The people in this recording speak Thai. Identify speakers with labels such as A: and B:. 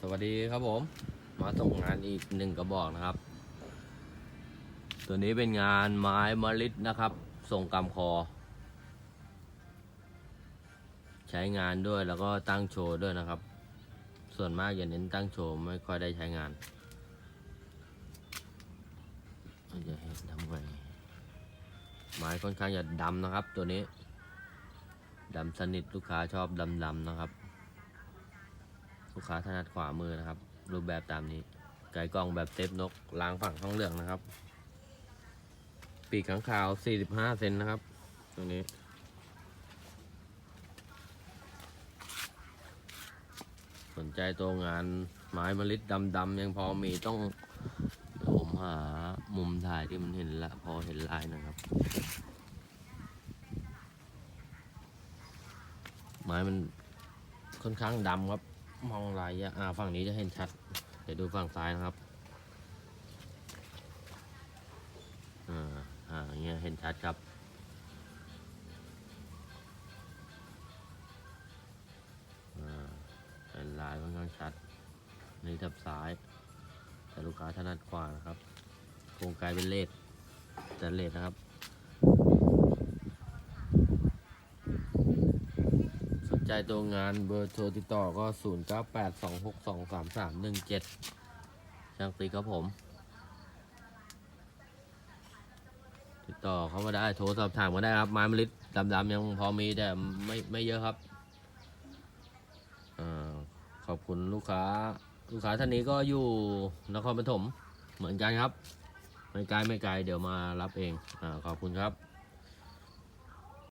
A: สวัสดีครับผม มาส่งงานอีกหนึ่งกระบอกนะครับ ตัวนี้เป็นงานไม้มะลิดนะครับ ส่งกำคอ ใช้งานด้วยแล้วก็ตั้งโชว์ด้วยนะครับ ส่วนมากอย่าเน้นตั้งโชว์ไม่ค่อยได้ใช้งานจะเห็นทำไงไม้ค่อนข้างจะดำนะครับ ตัวนี้ดำสนิทลูกค้าชอบดำๆนะครับ ลูกค้าถนัดขวามือนะครับ รูปแบบตามนี้ ไก่กล่องแบบเซฟนกล้างฝั่งท้องเหลืองนะครับ ปีกข้างขาว 45 เซนนะครับ ตรงนี้ สนใจตัวงานไม้มลิดดำๆยังพอมีต้องผมหามุมถ่ายที่มันเห็นละพอเห็นลายนะครับไม้มันค่อนข้างดำครับ มองลายอ่าฝั่งนี้จะเห็นชัด เดี๋ยวดูฝั่งซ้ายนะครับ อ่า อ่าอย่างเงี้ยเห็นชัดครับ อ่าเป็นลายค่อนข้างชัดนี่ทับซ้าย แต่ลูกค้าถนัดขวานะครับโครงกายเป็นเลดแต่เลดนะครับ สน ใจตัวงานเบอร์โทรติดต่อก็ 0 9 8 2 6 2 3 3 1 7 ช่างตีครับผม ติดต่อเข้ามาได้โทรสอบถามมาได้ครับ ไม้มลิดดำๆยังพอมีแต่ไม่ไม่เยอะครับอขอบคุณลูกค้า ลูกค้าท่านนี้ก็อยู่นครปฐมเหมือนกันครับ ไม่ไกลไม่ไกลเดี๋ยวมารับเองอขอบคุณครับ